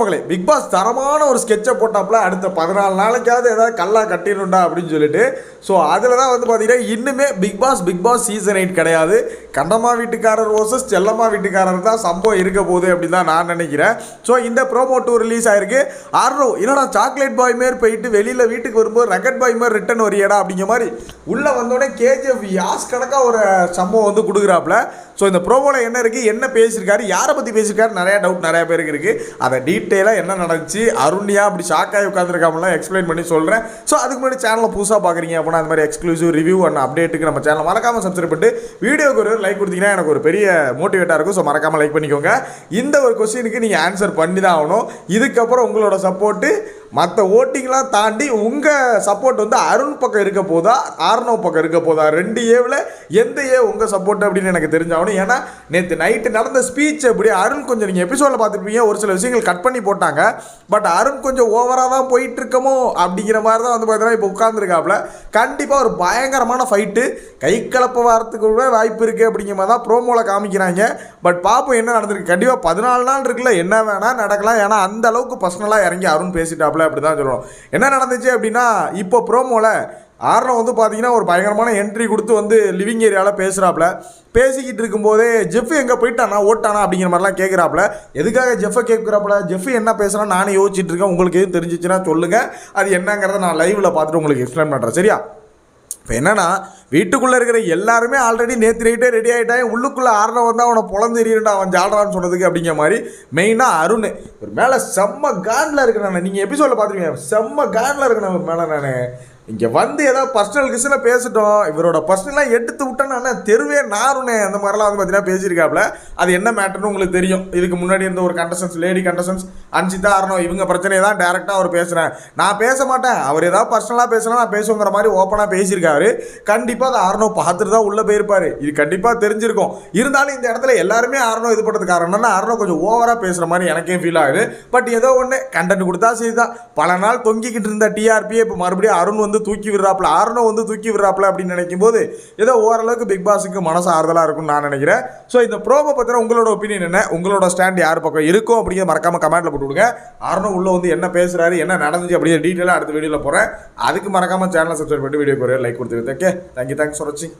மகளே big pass தரமான ஒரு ஸ்கெட்சை போட்டாப்புல அடுத்த பதினாலு நாளைக்காவது ஏதாவது கல்லா கட்டிடணும்டா அப்படின்னு சொல்லிட்டு. ஸோ அதில் தான் வந்து பார்த்தீங்கன்னா இன்னுமே Bigg Boss Bigg Boss season eight கிடையாது. கண்டமா வீட்டுக்காரர் ஓசஸ் செல்லம்மா வீட்டுக்காரர் தான் சம்பவம் இருக்க போகுது அப்படின்னு தான் நான் நினைக்கிறேன். ஸோ இந்த ப்ரோமோ டூ ரிலீஸ் ஆயிருக்கு. ஆர்ரோ என்னடா சாக்லேட் பாய் மாரி போயிட்டு வெளியில் வீட்டுக்கு வரும்போது ரக்கெட் பாய் மாதிரி ரிட்டன் வரியடா அப்படிங்கிற மாதிரி உள்ளே வந்தோடனே கேஜிஎஃப் யாஸ் கணக்காக ஒரு சம்பவம் வந்து கொடுக்குறாப்புல. ஸோ இந்த ப்ரோமோவில் என்ன இருக்குது என்ன பேசியிருக்காரு யாரை பற்றி பேசியிருக்காரு நிறையா டவுட் நிறையா பேருக்கு இருக்குது அதை டீட்டெயிலாக என்ன நடந்துச்சு அருண்யா அப்படி ஷாக்காகி உட்காந்துருக்காமலாம் எக்ஸ்பிளைன் பண்ணி சொல்கிறேன் ஸோ அதுக்கு முன்னாடி சேனலை புதுசாக பார்க்குறீங்க அப்படின்னா அந்த மாதிரி எக்ஸ்க்ளூசிவ் ரிவ்யூ அண்ட் அப்டேட்டுக்கு நம்ம சேனல் மறக்காமல் சப்ஸ்கிரைப் பண்ணிட்டு வீடியோக்கு ஒரு லைக் கொடுத்தீங்கன்னா எனக்கு ஒரு பெரிய மோட்டிவேட்டாக இருக்கும். ஸோ மறக்காமல் லைக் பண்ணிக்கோங்க. இந்த ஒரு கொஸ்டினுக்கு நீங்கள் ஆன்சர் பண்ணி தான் ஆகணும். இதுக்கப்புறம் உங்களோட சப்போர்ட்டு மற்ற ஓட்டிங்லாம் தாண்டி உங்கள் சப்போர்ட் வந்து அருண் பக்கம் இருக்க போதா ஆர்னோ பக்கம் இருக்க போதா? ரெண்டு ஏவில் எந்த ஏ உங்கள் சப்போர்ட் அப்படின்னு எனக்கு தெரிஞ்சாகணும். ஏன்னா நேற்று நைட்டு நடந்த ஸ்பீச் அப்படி அருண் கொஞ்சம் நீங்கள் எபிசோடில் பார்த்துருப்பீங்க. ஒரு சில விஷயங்கள் கட் பண்ணி போட்டாங்க. பட் அருண் கொஞ்சம் ஓவராக தான் போயிட்டு இருக்கமோ அப்படிங்கிற மாதிரி தான் வந்து பார்த்தீங்கன்னா இப்போ உட்காந்துருக்காப்புல கண்டிப்பாக ஒரு பயங்கரமான ஃபைட்டு கை கலப்ப வாரத்துக்கு கூட வாய்ப்பு இருக்குது அப்படிங்கிற மாதிரி தான் ப்ரோமோவில் காமிக்கிறாங்க. பட் பார்ப்போம் என்ன நடந்திருக்கு. கண்டிப்பாக பதினாலு நாள் இருக்குல்ல என்ன வேணால் நடக்கலாம். ஏன்னா அந்த அளவுக்கு பர்சனலாக இறங்கி அருண் பேசிட்டாப்புல அப்படி தான் சொல்லணும். என்ன நடந்துச்சு அப்படின்னா இப்போ ப்ரோமோவில் ஆர்னோ வந்து பார்த்தீங்கன்னா ஒரு பயங்கரமான என்ட்ரி கொடுத்து வந்து லிவிங் ஏரியாவில் பேசுகிறாப்புல பேசிக்கிட்டு இருக்கும்போதே ஜெஃப் எங்கே போயிட்டானா ஓட்டானா அப்படிங்கிற மாதிரிலாம் கேட்குறாப்புல எதுக்காக ஜெஃபை கேட்குறாப்புல ஜெஃப் என்ன பேசுகிறான்னு நானே யோசிச்சுட்டு இருக்கேன். உங்களுக்கு எதுவும் தெரிஞ்சிச்சுன்னா சொல்லுங்கள் அது என்னங்கிறத நான் லைவில் பார்த்துட்டு உங்களுக்கு எக்ஸ்பிளைன் பண்ணுறேன் சரியா? இப்போ என்னென்னா வீட்டுக்குள்ளே இருக்கிற எல்லாருமே ஆல்ரெடி நேற்று நைட்டே ரெடி ஆகிட்டாங்க உள்ளுக்குள்ளே ஆறுன வந்தால் அவனை பொழந்து அவன் ஜாடுறான்னு சொன்னதுக்கு அப்படிங்கிற மாதிரி மெயினாக அருண். ஒரு மேலே செம்ம காண்டில் இருக்கு நான். நீங்கள் எபிசோடில் பார்த்துருக்கீங்க செம்ம காண்டில் இருக்கு நான் மேலே நான். இங்கே வந்து ஏதாவது பர்சனல் கிருஷ்ணன் பேசிட்டோம். இவரோட பர்சனலாக எடுத்து விட்டோன்னா தெருவே நாருனே அந்த மாதிரிலாம் வந்து பார்த்தீங்கன்னா பேசியிருக்காப்புல. அது என்ன மேட்டர்னு உங்களுக்கு தெரியும். இதுக்கு முன்னாடி இருந்த ஒரு கண்டஸ்டன்ஸ் லேடி கண்டஸ்டன்ஸ் அன்சிதா ஆரணும் இவங்க பிரச்சனையை தான் டேரெக்டாக அவர் பேசுகிறேன் நான் பேச மாட்டேன். அவர் ஏதாவது பர்சனலாக பேசினா நான் பேசுங்கிற மாதிரி ஓப்பனாக பேசியிருக்காரு. கண்டிப்பாக அதை ஆர்னோ பார்த்துட்டு தான் உள்ளே போயிருப்பார். இது கண்டிப்பாக தெரிஞ்சிருக்கும். இருந்தாலும் இந்த இடத்துல எல்லாருமே ஆர்னோ இது பண்ணுறது காரணம்னா என்னன்னா ஆர்னோ கொஞ்சம் ஓவராக பேசுகிற மாதிரி எனக்கே ஃபீல் ஆகுது. பட் ஏதோ ஒன்று கண்டென்ட் கொடுத்தா சரி தான் பல நாள் தொங்கிக்கிட்டு இருந்த டிஆர்பியை இப்போ மறுபடியும் அருண் வந்து வந்து தூக்கி விடுறாப்புல ஆர்னோ வந்து தூக்கி விடுறாப்புல அப்படின்னு நினைக்கும் போது ஏதோ ஓரளவுக்கு பிக் பாஸுக்கு மனசு ஆறுதலாக இருக்கும்னு நான் நினைக்கிறேன். ஸோ இந்த ப்ரோமோ பற்றின உங்களோட ஒப்பீனியன் என்ன? உங்களோட ஸ்டாண்ட் யார் பக்கம் இருக்கும் அப்படிங்கிற மறக்காம கமெண்ட்டில் போட்டு விடுங்க ஆர்னோ உள்ள வந்து என்ன பேசுறாரு என்ன நடந்துச்சு அப்படிங்கிற டீட்டெயிலாக அடுத்த வீடியோவில் போகிறேன் அதுக்கு மறக்காம சேனலை சப்ஸ்கிரைப் பண்ணிட்டு வீடியோ போகிறேன் லைக் கொடுத்துருக்கேன் ஓகே தேங்க்யூ தேங்க்ஸ் ஃபார் வாட்சிங்